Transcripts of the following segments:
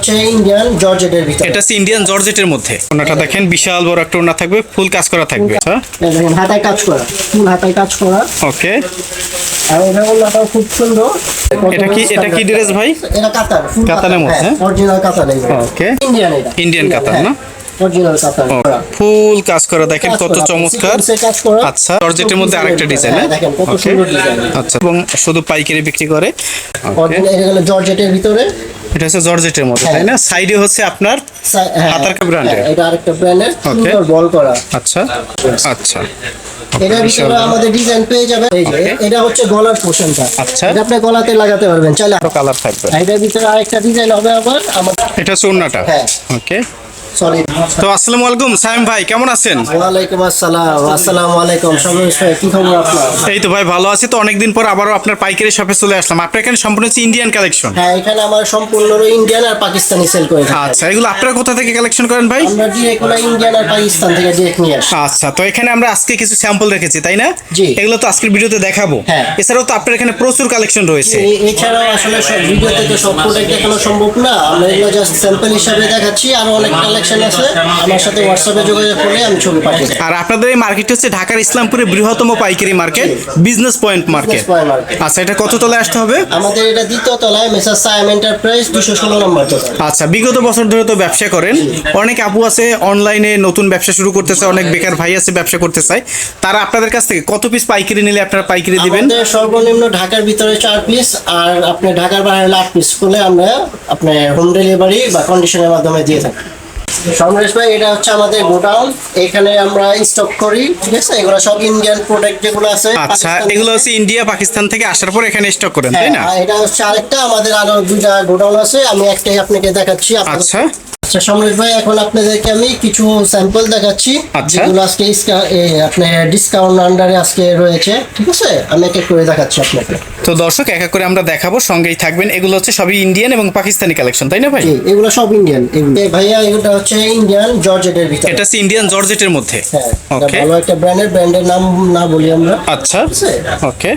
হচ্ছে ইন্ডিয়ান জর্জেটের ভিতরে। এটা হচ্ছে ইন্ডিয়ান জর্জেটের মধ্যে। ওনাটা দেখেন বিশাল বড় একটা ওনা থাকবে ফুল কাজ করা থাকবে। আচ্ছা। দেখেন হাতায় কাজ করা ফুল হাতায় কাজ করা। ওকে। আর এটা ওনাটাও খুব সুন্দর। এটা কি এটা কি ড্রেস ভাই? এটা কাতার ফুল কাতারের মধ্যে, হ্যাঁ? অরিজিনাল কাতার এগুলো ইন্ডিয়ান এটা। Indian কাতার, না? ফুল কাজ করা দেখেন কত চমৎকার। আচ্ছা জর্জেটের মধ্যে আরেকটা ডিজাইন হ্যাঁ, ডিজাইন আচ্ছা এবং শুধু পাইকারি বিক্রি করে। জর্জেটের ভিতরে। এটা হচ্ছে জর্জেটের মধ্যে তাই না? সাইডে হচ্ছে আপনার হ্যাঁ, হাতার কা ব্র্যান্ডের হ্যাঁ, এটা আরেকটা ব্র্যান্ডের. সুন্দর বল করা। আচ্ছা। আচ্ছা। এটা ভিতরে আমাদের ডিজাইন পেয়ে যাবে এই যে এটা হচ্ছে গলার পোর্শনটা আচ্ছা। এটা আপনি গলাতে লাগাতে পারবেন। চাইলে কালার থাকবে। আর এটার ভিতরে আরেকটা ডিজাইন হবে আবার আমাদের এটা হচ্ছে হ্যাঁ। ওকে তো আসসালামু আলাইকুম সাইম ভাই কেমন আছেন? ওয়ালাইকুম আসসালাম আসসালামু আলাইকুম। সবাই কি খবর আপনার? এই তো ভাই ভালো আছি। তো অনেকদিন পর আবারও আপনার পাইকারি শপে চলে আসলাম। আপনার এখানে সম্পূর্ণ হচ্ছে ইন্ডিয়ান কালেকশন হ্যাঁ এখানে আমার সম্পূর্ণ ইন্ডিয়ান আর পাকিস্তানি সেল করে থাকি। আচ্ছা এগুলো আপনারা কোথা থেকে কালেকশন করেন ভাই? আমরা ইন্ডিয়ান আর পাকিস্তান থেকে ডিরেক্ট নিয়ে আসি। আচ্ছা তো এখানে আমরা আজকে কিছু স্যাম্পল রেখেছি তাই না। এগুলো তো আজকের ভিডিওতে দেখাবো। হ্যাঁ। এছাড়াও তো আপনার এখানে প্রচুর কালেকশন রয়েছে। এছাড়াও আসলে সব ভিডিওতে তো সব প্রোডাক্ট দেখানো সম্ভব না। আমরা এগুলো জাস্ট স্যাম্পল হিসাবে দেখাচ্ছি। আরও অনেক কালেকশন আছে আমার সাথে হোয়াটসঅ্যাপে যোগাযোগ করলে আমি ছবি পাঠিয়ে দেবো। আর আপনাদের এই মার্কেটটি হচ্ছে ঢাকার ইসলামপুরের বৃহত্তম পাইকারি মার্কেট বিজনেস পয়েন্ট মার্কেট। আচ্ছা এটা কত তলায় আসতে হবে? আমাদের এটা দ্বিতীয় তলায় মেসার সাইম এন্টারপ্রাইজ দুশো ষোলো নম্বর আচ্ছা বিগত বছর ধরে তো ব্যবসা করেন। অনেক আপু আছে অনলাইনে নতুন ব্যবসা শুরু করতেছে অনেক বেকার ভাই আছে ব্যবসা করতে চায়। তারা আপনাদের কাছ থেকে কত পিস পাইকারি নিলে আপনারা পাইকারি দিবেন? সর্বনিম্ন ঢাকার ভিতরে চার পিস আর আপনি ঢাকার বাইরে আট পিস করলে আমরা আপনার হোম ডেলিভারি বা কন্ডিশনের মাধ্যমে দিয়ে থাকি। সমরেশ ভাই এটা হচ্ছে আমাদের গোডাউন। এখানে আমরা স্টক করি ঠিক আছে? এগুলো সব ইন্ডিয়ান প্রোডাক্ট যেগুলো আছে আচ্ছা এগুলো হচ্ছে ইন্ডিয়া পাকিস্তান থেকে আসার পর এখানে স্টক করেন হ্যাঁ, তাই না? আর এটা হচ্ছে আরেকটা আমাদের আরও দুইটা গোডাউন আছে। আমি একটাই আপনাকে দেখাচ্ছি আচ্ছা। আচ্ছা সমরেশ ভাই এখন আপনাদেরকে আমি কিছু স্যাম্পল দেখাচ্ছি আচ্ছা। যেগুলো আজকে আপনার ডিসকাউন্ট আন্ডারে আজকে রয়েছে ঠিক আছে? আমি এক এক করে দেখাচ্ছি আপনাকে। তো দর্শক এক এক করে আমরা দেখাবো সঙ্গেই থাকবেন। এগুলো হচ্ছে সবই ইন্ডিয়ান এবং পাকিস্তানি কালেকশন তাই না ভাই? এগুলো সব ইন্ডিয়ান ভাইয়া এগুলো হচ্ছে ইন্ডিয়ান জর্জেটের ভিতরে। এটা হচ্ছে ইন্ডিয়ান জর্জেটের মধ্যে। হ্যাঁ ভালো একটা ব্র্যান্ডের ব্র্যান্ডের নাম না বলি আমরা। আচ্ছা। ওকে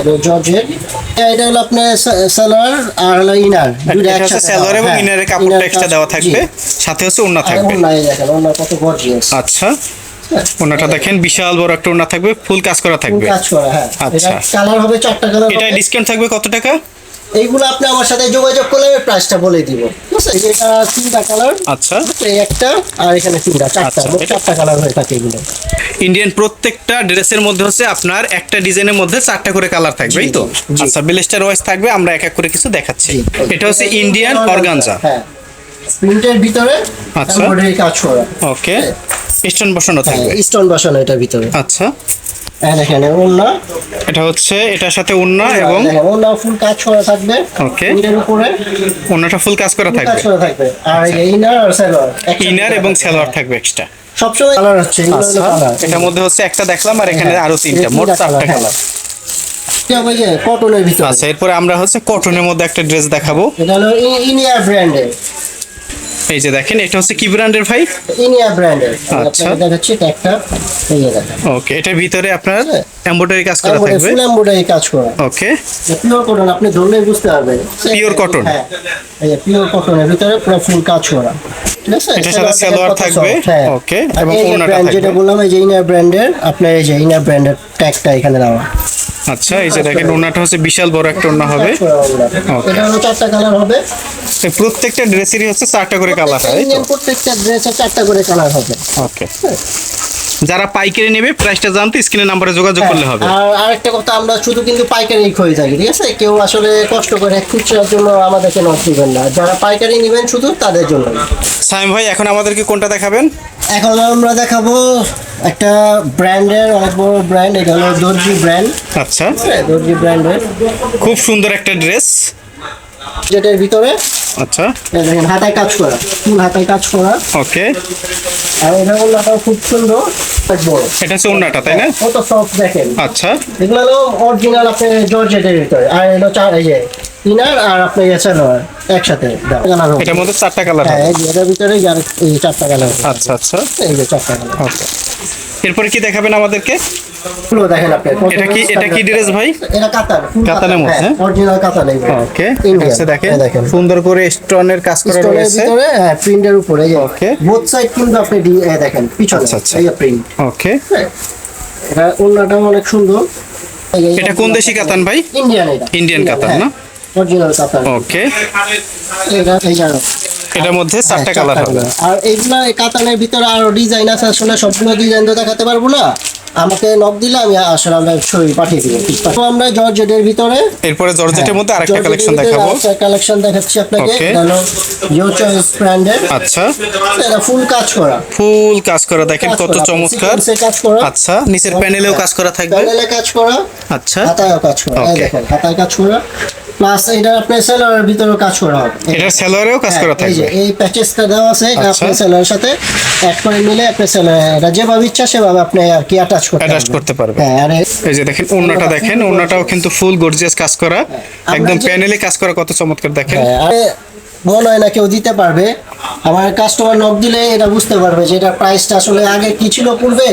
এটা এটা হলো আপনার সালোয়ার আর হলো ইনার দুইটা একসাথে সালোয়ার এবং হ্যাঁ, ইনারের কাপড়টা এক্সট্রা দেওয়া থাকবে সাথে হচ্ছে ওন্না থাকবে। ওন্নায় দেখেন ওন্না কত গর্জিয়াস আচ্ছা ওনাটা দেখেন বিশাল বড় একটা ওনা থাকবে ফুল কাজ করা থাকবে। কাজ করা হ্যাঁ। আচ্ছা। কালার হবে চারটা কালার এটা ডিসকাউন্ট থাকবে কত টাকা? এইগুলো আপনি আমার সাথে যোগাযোগ করলে আমি প্রাইসটা বলে দিব। আছে এটা তিনটা কালার আচ্ছা। এই একটা আর এখানে তিনটা চারটা আচ্ছা, এটা- চারটা কালার হয়ে থাকে এগুলো। ইন্ডিয়ান প্রত্যেকটা ড্রেসের মধ্যে হচ্ছে আপনার একটা ডিজাইনের মধ্যে চারটা করে কালার থাকবে এই তো। আচ্ছা ব্লেস্টার ওয়াইজ থাকবে আমরা এক এক করে কিছু দেখাচ্ছি। এটা হচ্ছে ইন্ডিয়ান অর্গানজা হ্যাঁ। প্রিন্টের ভিতরে আচ্ছা। কাজ করা। ওকে স্টোন বসানো থাকবে। স্টোন বসানো এটার ভিতরে। আচ্ছা। হ্যাঁ দেখেন ওন্না এটা হচ্ছে এটার সাথে ওন্না এবং ওন্না ফুল কাজ করা থাকবে। Okay. প্রিন্টের উপরে ওন্নাটা ফুল কাজ করা full কাজ করা থাকবে। আর ইনার আর সালোয়ার ইনার এবং সালোয়ার থাকবে এক্সট্রা সবসময় কালার হচ্ছে এগুলো হলো আচ্ছা এটার মধ্যে হচ্ছে একটা দেখলাম আর এখানে হ্যাঁ, আরও তিনটা এই মোট চারটা হ্যাঁ। কালার এটা হবে যে কটনের ভিতরে। আচ্ছা এরপরে আমরা হচ্ছে কটনের মধ্যে একটা ড্রেস দেখাবো। এটা হলো ইনিয়ার ব্র্যান্ডের এই যে দেখেন এটা হচ্ছে কি ব্র্যান্ডের ভাই? ইনিয়ার ব্র্যান্ডের আচ্ছা। দেখাচ্ছি এটা একটা এই যে দেখেন। ওকে এটার ভিতরে আপনার। এমব্রয়ডারি কাজ করা থাকবে? ফুল এমব্রয়ডারি কাজ করা। ওকে পিওর কটন আপনি ধরলেই বুঝতে পারবেন। Pure কটন হ্যাঁ। এই যে পিওর কটনের ভিতরে পুরো ফুল কাজ করা। ঠিক আছে? এটার সাথে সালোয়ার থাকবে, soft, হ্যাঁ। এবং থাকবে। যেটা বললাম এই যে ইনার ব্র্যান্ডের আপনার এই যে ইনার ব্র্যান্ডের ট্যাগটা এখানে দেওয়া। আচ্ছা এই যে দেখেন ওনাটা হচ্ছে বিশাল বড় একটা ওনা হবে। Okay. এটা হলো চারটা কালার হবে। প্রত্যেকটা ড্রেসেরই হচ্ছে চারটা করে কালার হয় প্রত্যেকটা ড্রেসের চারটা করে কালার হবে। ওকে যারা পাইকারি নেবে প্রাইসটা জানতে স্ক্রিনের নাম্বারে যোগাযোগ করলে হবে। আর আরেকটা কথা আমরা শুধু কিন্তু পাইকারি খয়ে থাকি ঠিক আছে? কেউ আসলে কষ্ট করে খুচরার জন্য আমাদেরকে নট দিবেন না। যারা পাইকারি নেবেন শুধু তাদের জন্য। সাইম ভাই এখন আমাদেরকে কোনটা দেখাবেন? এখন আমরা দেখাবো একটা ব্র্যান্ডের অনেক বড় ব্র্যান্ড এটা হলো দর্জি ব্র্যান্ড। আচ্ছা। দর্জি ব্র্যান্ডের। খুব সুন্দর একটা ড্রেস। যেটার ভিতরে আচ্ছা। এই দেখেন হাতায় কাজ করা ফুল হাতায় কাজ করা। ওকে। আর এটা ওনাটাও খুব সুন্দর। অনেক বড় এটা হচ্ছে ওনাটা তাই না? কত সফট দেখেন। আচ্ছা। এগুলো হলো অরিজিনাল আপনি জর্জেটের ভিতরে। আর চার এই যে ইনার আর আপনি একসাথে। এটার মধ্যে চারটা কালার হ্যাঁ এটার ভিতরে চারটা কালার আচ্ছা আচ্ছা। এই যে চারটা কালার ওকে। এরপরে কি দেখাবেন আমাদেরকে? দেখেন আপনি। এটা কি এটা কি ড্রেস ভাই? এটা কাতার। কাতানের মধ্যে? অরিজিনাল কাতার ওকে Indian, দেখেন সুন্দর করে স্টোনের কাজ করা রয়েছে। হ্যাঁ প্রিন্টের উপরে Okay. বোথ সাইড কিন্তু আপনি দেখেন পিছনে আচ্ছা। প্রিন্ট ওকে এটা ওন্নাটাও অনেক সুন্দর। এটা কোন দেশি কাতান ভাই? ইন্ডিয়ান এটা। Indian কাতান না? অরিজিনাল কাতার। ওকে এটা এটার মধ্যে হ্যাঁ, চারটা কালার হবে। আর এইগুলা কাতানের ভিতরে আরও ডিজাইন আছে আসলে সবগুলো ডিজাইন তো দেখাতে পারব না। আমাকে নক দিলে আমি আসলে আমরা ছবি পাঠিয়ে দিব। তো আমরা জর্জেটের ভিতরে এরপরে জর্জেটের মধ্যে আরেকটা কালেকশন দেখাবো। আরেকটা কালেকশন দেখাচ্ছি আপনাকে. হলো ইউ চয়েস ব্র্যান্ডের আচ্ছা। এটা ফুল কাজ করা। ফুল কাজ করা। দেখেন কত চমৎকার। এ কাজ করা। আচ্ছা নিচের প্যানেলেও কাজ করা থাকবে। প্যানেলে কাজ করা। আচ্ছা। হাতায়ও কাজ করা। দেখেন হাতায় কাজ করা। প্লাস এটা আপনি সেলারের ভিতরেও কাজ করা হবে এটা সেলারেও কাজ করা হ্যাঁ, এই যে থাকবে। এই প্যাচেসটা দেওয়া আছে এটা আচ্ছা। সেলারের সাথে অ্যাড করে মিলে আপনি সেলার যেভাবে ইচ্ছা সেভাবে আপনি আর কি অ্যাটাচ করতে অ্যাটাচ করতে পারবে হ্যাঁ আর এই- যে দেখেন ওন্নাটা দেখেন ওন্নাটাও কিন্তু ফুল গর্জিয়াস কাজ করা। একদম যে- প্যানেলে কাজ করা কত চমৎকার দেখেন। হ্যাঁ, মনে হয় না কেউ দিতে পারবে। আমার কাস্টমার নক দিলে এটা বুঝতে পারবে যে এটা প্রাইসটা আসলে আগে কি ছিল পূর্বে?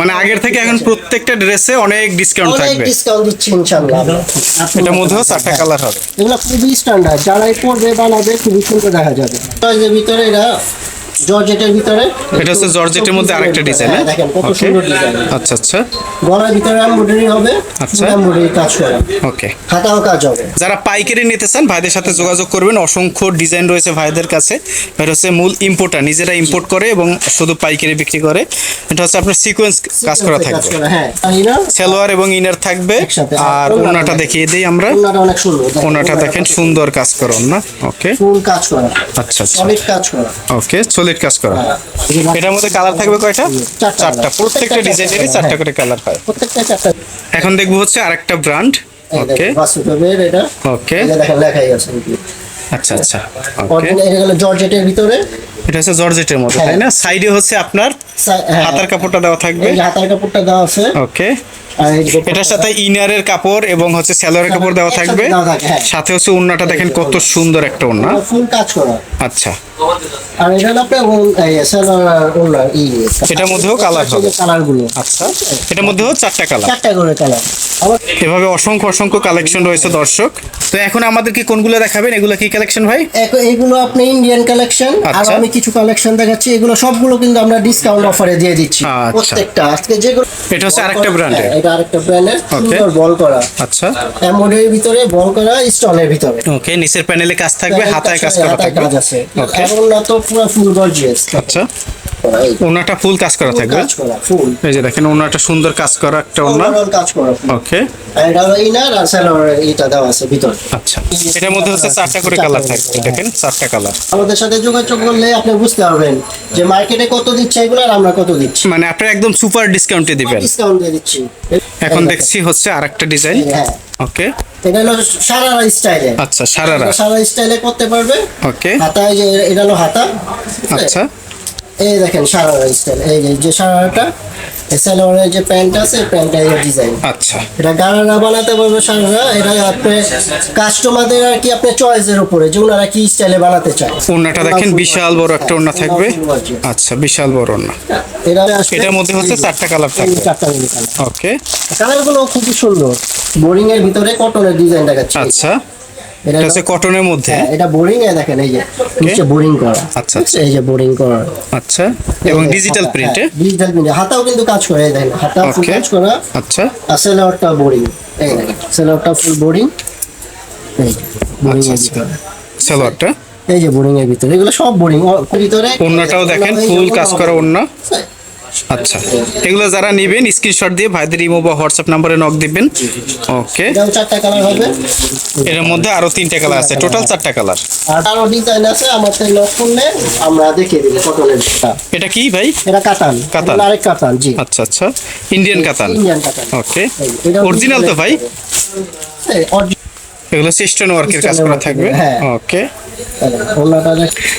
মানে আগের থেকে এখন প্রত্যেকটা ড্রেসে অনেক ডিসকাউন্ট থাকবে। অনেক ডিসকাউন্ট দিচ্ছি ইনশাআল্লাহ। এটা মধ্যে মধ্যেও চারটা হ্যাঁ। কালার হবে। এগুলো খুবই স্ট্যান্ডার্ড যারাই পরবে বানাবে খুবই সুন্দর দেখা যাবে। টয়েজের ভিতরে এটা জর্জেটের ভিতরে। এটা হচ্ছে জর্জেটের মধ্যে আরেকটা ডিজাইন হ্যাঁ, দেখেন কত সুন্দর ডিজাইন আচ্ছা আচ্ছা। গলার ভিতরে এমব্রয়ডারি হবে আচ্ছা। এমব্রয়ডারি কাজ করা। ওকে। হাতাও কাজ হবে। যারা পাইকারি নিতে চান ভাইদের সাথে যোগাযোগ করবেন। অসংখ্য ডিজাইন রয়েছে ভাইদের কাছে। এটা হচ্ছে মূল ইম্পোর্টার নিজেরা ইম্পোর্ট করে এবং শুধু পাইকারি বিক্রি করে। এটা হচ্ছে আপনার সিকোয়েন্স কাজ করা থাকবে। হ্যাঁ। সালোয়ার এবং ইনার থাকবে। আর ওনাটা দেখিয়ে দিই আমরা। ওনাটা অনেক সুন্দর। ওনাটা দেখেন সুন্দর কাজ করুন না ওকে। ফুল কাজ করা। আচ্ছা আচ্ছা। সলিড কাজ করা। ওকে সলিড কাজ করা। এটার মধ্যে কালার থাকবে কয়টা? চারটা। প্রত্যেকটা ডিজাইনেরই চারটা। করে কালার হয়। এখন দেখব হচ্ছে আরেকটা ব্র্যান্ড ওকে এটা। ওকে লেখাই আছে আচ্ছা আচ্ছা। ওকে এটা হলো জর্জেটের ভিতরে। এটা হচ্ছে জর্জেটের মধ্যে হ্যাঁ। তাই না? সাইডে হচ্ছে আপনার হ্যাঁ, হাতার কাপড়টা দেওয়া থাকবে। হাতার কাপড়টা দেওয়া আছে। ওকে এটার সাথে ইনারের কাপড় এবং হচ্ছে স্যালোয়ারের কাপড় দেওয়া থাকবে। হ্যাঁ। সাথে হচ্ছে ওন্নাটা দেখেন কত সুন্দর একটা ওন্না ফুল কাজ করা। আচ্ছা। আর এটা হলো আপনার এটার মধ্যেও colour হবে। কালারগুলো আচ্ছা। এটার মধ্যেও চারটা কালার। চারটা করে কালার। এভাবে অসংখ্য অসংখ্য কালেকশন রয়েছে দর্শক। তো এখন আমাদেরকে কোনগুলো দেখাবেন? এগুলো কি কালেকশন ভাই? এগুলো আপনি ইন্ডিয়ান কালেকশন আর আচ্ছা। আমি কিছু কালেকশন দেখাচ্ছি। এগুলো সবগুলো কিন্তু আমরা ডিসকাউন্ট অফারে দিয়ে দিচ্ছি আচ্ছা। প্রত্যেকটা। আজকে যেগুলো এটা হচ্ছে আরেকটা। হ্যাঁ, এটা আরেকটা ব্র্যান্ডের সুন্দর বল করা। আচ্ছা। এমব্রয়ডারির ভিতরে বল করা স্টোনের ভিতরে। ওকে নিচের প্যানেলে কাজ থাকবে হাতায় কাজ করা থাকবে? কাজ আছে। ওকে এখন না তো পুরো ফুল গর্জিয়াস আচ্ছা। ওনাটা ফুল কাজ করা থাকবে? এই যে দেখেন ওনাটা সুন্দর কাজ করা একটা ওনা কাজ করা ওকে এটা হলো ইনার আর সালোয়ার এটা দেওয়া আছে ভিতরে। আচ্ছা। এটার মধ্যে হচ্ছে চারটা করে কালার থাকবে দেখেন চারটা কালার আমাদের সাথে যোগাযোগ করলে আপনি বুঝতে পারবেন যে মার্কেটে কত দিচ্ছে এগুলো আর আমরা কত দিচ্ছি। মানে আপনারা একদম সুপার ডিসকাউন্টে দিবেন। ডিসকাউন্ট দিচ্ছি। এখন দেখছি হচ্ছে আরেকটা ডিজাইন হ্যাঁ। ওকে এটা হলো সারারা স্টাইলে আচ্ছা সারারা। সারা স্টাইলে করতে পারবে। ওকে হাতায় যে এটা হলো হাতা। আচ্ছা। এই দেখেন সারারা স্টাইল এই যে এই সালোয়ারের যে প্যান্ট আছে প্যান্টটা এই ডিজাইন আচ্ছা। এটা গারারা বানাতে পারবে সারারা এটা আপনি কাস্টমারদের আর কি আপনি চয়েসের উপরে যে ওনারা কি স্টাইলে বানাতে চায়। ওনাটা দেখেন বিশাল বড় একটা ওনা থাকবে। আচ্ছা বিশাল বড় ওনা এটা এটার মধ্যে হচ্ছে চারটা কালার থাকবে। চারটা কালার ওকে কালারগুলো খুবই সুন্দর। বোরিং এর ভিতরে কটনের ডিজাইন দেখাচ্ছে। আচ্ছা। এটা হচ্ছে কটনের মধ্যে? হ্যাঁ, এটা বোরিং এ দেখেন এই যে নিচে বোরিং করা। আচ্ছা, আচ্ছা। এই যে বোরিং করা। আচ্ছা এবং ডিজিটাল প্রিন্টে ডিজিটাল প্রিন্টে হাতাও কিন্তু কাজ করে দেখেন হাতা ফুল কাজ করা। আচ্ছা। আর সেলারটা বোরিং এই দেখেন সেলারটা ফুল বোরিং এই বোরিং আচ্ছা, আচ্ছা। সালোয়ারটা এই যে বোরিং এর ভিতরে এগুলো সব বোরিং ভিতরে ওন্নাটাও দেখেন ফুল কাজ করা ওন্না আচ্ছা। এগুলো যারা নেবেন স্ক্রিনশট দিয়ে ভাইদের ইমো বা হোয়াটসঅ্যাপ নাম্বারে নক দিবেন। ওকে চারটা কালার হবে এর মধ্যে আরও তিনটা কালার আছে। টোটাল চারটা কালার আর আরও ডিজাইন আছে থেকে লক করলে আমরা দেখিয়ে দিব কটনের এটা কি ভাই? এটা কাতান। কাতান। আরেক কাতান জি। আচ্ছা আচ্ছা। ইন্ডিয়ান কাতান। ইন্ডিয়ান কাতান। ওকে অরিজিনাল তো ভাই? এগুলো সিস্টেম ওয়ার্কের কাজ করা থাকবে। হ্যাঁ। ওকে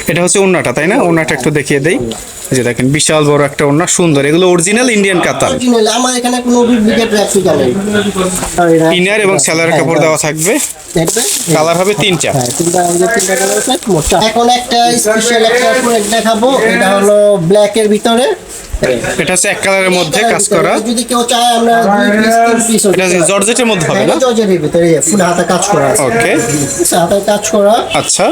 এটা হচ্ছে ওন্নাটা তাই না? ওন্নাটা একটু দেখিয়ে দেই। যে দেখেন বিশাল বড় একটা ওন্না সুন্দর। এগুলো অরিজিনাল ইন্ডিয়ান কাতান আমার এখানে কোনো ডুপ্লিকেট রেপ্লিকা নেই ইনার এবং স্যালার হ্যাঁ, কাপড় দেওয়া থাকবে। দেখবে কালার হবে তিনটা। হ্যাঁ। এখন একটা স্পেশাল একটা প্রোডাক্ট দেখাবো এটা হলো ব্ল্যাক এর ভিতরে। এটা হচ্ছে এক কালারের মধ্যে কাজ করা। যদি কেউ চায় আমরা দুই piece, তিন ও এটা জর্জেটের মধ্যে হবে হ্যাঁ, না? জর্জেটের ভিতরে ফুল হাতা কাজ করা আছে। ওকে হাতে কাজ করা। আচ্ছা।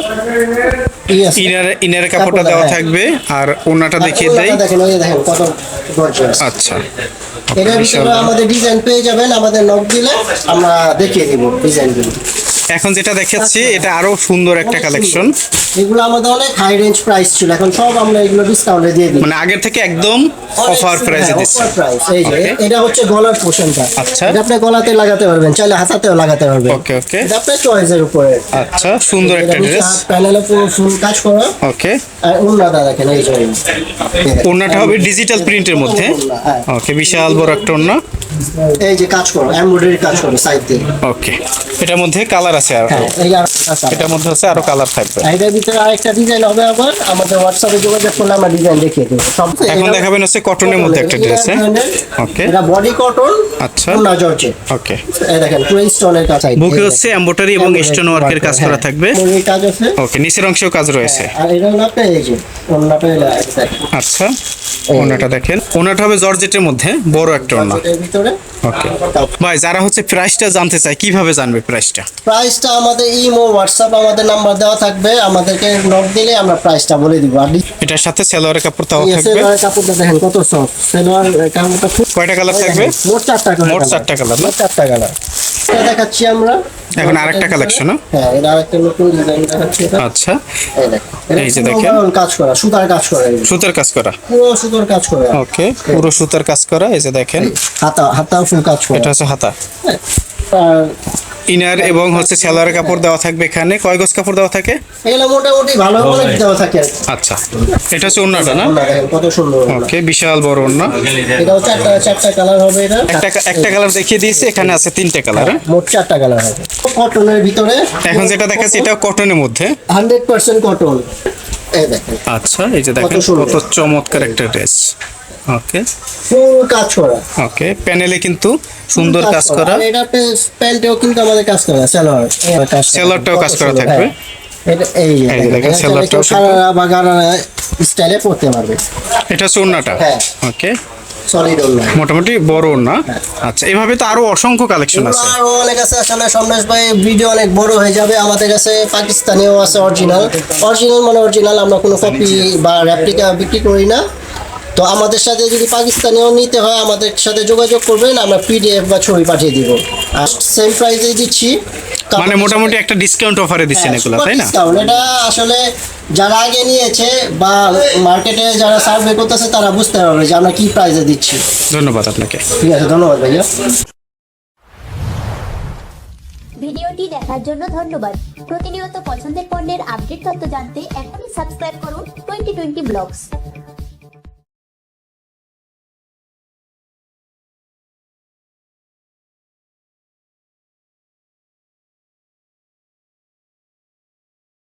ইনার ইনারের কাপড়টা দেওয়া হ্যাঁ। থাকবে আর ওনাটা দেখিয়ে দেয় দেখেন ওই দেখেন কত গর্জিয়াস আচ্ছা। এর ভিতরে আমাদের ডিজাইন পেয়ে যাবেন আমাদের নক দিলে আমরা দেখিয়ে দিব ডিজাইনগুলো এখন যেটা দেখাচ্ছি এটা আরও সুন্দর একটা কালেকশন এগুলো আমাদের অনেক হাই রেঞ্জ প্রাইস ছিল। এখন সব আমরা এগুলো ডিসকাউন্টে দিয়ে দিই। মানে আগের থেকে একদম অফার প্রাইসে দিচ্ছে। অফার প্রাইস এই যে এটা হচ্ছে গলার পোর্শনটা আচ্ছা। এটা আপনি গলাতে লাগাতে পারবেন চাইলে হাতাতেও লাগাতে পারবেন। ওকে ওকে এটা আপনার চয়েসের উপরে। আচ্ছা সুন্দর একটা ড্রেস প্যানেলে পুরো ফুল কাজ করা। ওকে আর উন্নাটা দেখেন এই যে। ওড়নাটা হবে ডিজিটাল প্রিন্টের মধ্যে। হ্যাঁ। ওকে বিশাল বড় একটা ওড়না। এই যে কাজ করো এমব্রয়ডারি কাজ করো সাইড দিয়ে। ওকে এটার মধ্যে কালার আছে আর হ্যাঁ এই আর আচ্ছা এটার মধ্যে হচ্ছে আরও কালার থাকবে। এটার ভিতরে আরেকটা ডিজাইন হবে আবার আমাদের হোয়াটসঅ্যাপে যোগাযোগ করলে আমরা ডিজাইন দেখিয়ে দেবো। সব এখন দেখাবেন হচ্ছে কটনের মধ্যে একটা ড্রেস ওকে এটা বডি কটন আচ্ছা। না জর্জে ওকে এই দেখেন পুরো স্টোনের কাজ আছে। বুকে হচ্ছে এমব্রয়ডারি এবং স্টোন ওয়ার্কের কাজ করা হ্যাঁ। থাকবে মুরগির কাজ আছে। ওকে নিচের অংশেও কাজ রয়েছে। আর এটা হলো আপনার এই যে আচ্ছা ওনাটা দেখেন। ওনাটা হবে জর্জেটের মধ্যে বড় একটা ওনা এর ভিতরে। ওকে ভাই যারা হচ্ছে প্রাইসটা জানতে চায় কীভাবে জানবে প্রাইসটা প্রাইসটা আমাদের ইমো হোয়াটসঅ্যাপ আমাদের নাম্বার দেওয়া থাকবে। আমাদেরকে নক দিলে আমরা প্রাইসটা বলে দিব। আর এটার সাথে সালোয়ারের কাপড় তাও থাকবে। সেলোয়ারের কাপড়টা দেখেন কত সফট সেলোয়ার কাপড়টা খুব কয়টা কালার থাকবে? মোট চারটা কালার মোট চারটা কালার না? মোট চারটা কালার দেখাচ্ছি আমরা। এখন আরেকটা কালেকশন হ্যাঁ এটা আরেকটা নতুন ডিজাইন দেখাচ্ছি আচ্ছা। এই যে দেখেন। কাজ করা সুতার কাজ করা সুতার কাজ করা। পুরো সুতার কাজ করা। ওকে পুরো সুতার কাজ করা এই যে দেখেন। হাতা হাতা ফুল কাজ করা। এটা হচ্ছে হাতা। হ্যাঁ। আর ইনার এবং হচ্ছে সেলোয়ার কাপড় দেওয়া থাকবে এখানে। কয় গজ কাপড় দেওয়া থাকে? এগুলো মোটামুটি ভালো করে দেওয়া থাকে আচ্ছা। এটা হচ্ছে ওন্নাটা না? কত সুন্দর ওকে বিশাল বড় অন্য এটাও চারটা চারটা কালার হবে এটা। একটা একটা কালার দেখিয়ে দিয়েছি এখানে আছে তিনটে কালার মোট চারটা কালার হবে। কটনের ভিতরে এখন যেটা দেখাচ্ছি এটা কটনের মধ্যে। হান্ড্রেড পার্সেন্ট কটন এই দেখেন। আচ্ছা এই যে দেখেন কত চমৎকার একটা ড্রেস। ওকে। ফুল কাজ করা। ওকে প্যানেলে কিন্তু সুন্দর কাজ করা। এটা প্যান্টেও কিন্তু আমাদের কাজ করা কাজ করা। সালোয়ারটাও কাজ করা থাকবে। হ্যাঁ। এই দেখেন, স্টাইলে পড়তে পারবে। এটা হচ্ছে হ্যাঁ। ওকে। সলিড ওড়না মোটামুটি বড় ওড়না আচ্ছা এভাবে তো আরও অসংখ্য কালেকশন আছে। আরও অনেক আছে আসলে সন্ন্যাস ভাই ভিডিও অনেক বড় হয়ে যাবে। আমাদের কাছে পাকিস্তানিও আছে অরিজিনাল অরিজিনাল মানে অরিজিনাল আমরা কোনো কপি বা রেপ্লিকা বিক্রি করি না। তো আমাদের সাথে যদি পাকিস্তানিও নিতে হয় আমাদের সাথে যোগাযোগ করবেন আমরা পিডিএফ বা ছবি পাঠিয়ে দিব। আর সেম প্রাইসে দিচ্ছি। মানে মোটামুটি একটা ডিসকাউন্ট অফারে দিচ্ছেন হ্যাঁ, এগুলো তাই না। এটা আসলে যারা আগে নিয়েছে বা মার্কেটে যারা সার্ভে করতেছে তারা বুঝতে পারবে যে আমরা কি প্রাইসে দিচ্ছি। ধন্যবাদ আপনাকে। ঠিক আছে ধন্যবাদ ভাইয়া। ভিডিওটি দেখার জন্য ধন্যবাদ। প্রতিনিয়ত পছন্দের পণ্যের আপডেট তথ্য জানতে এখনই সাবস্ক্রাইব করুন টোয়েন্টি টোয়েন্টি ব্লগস।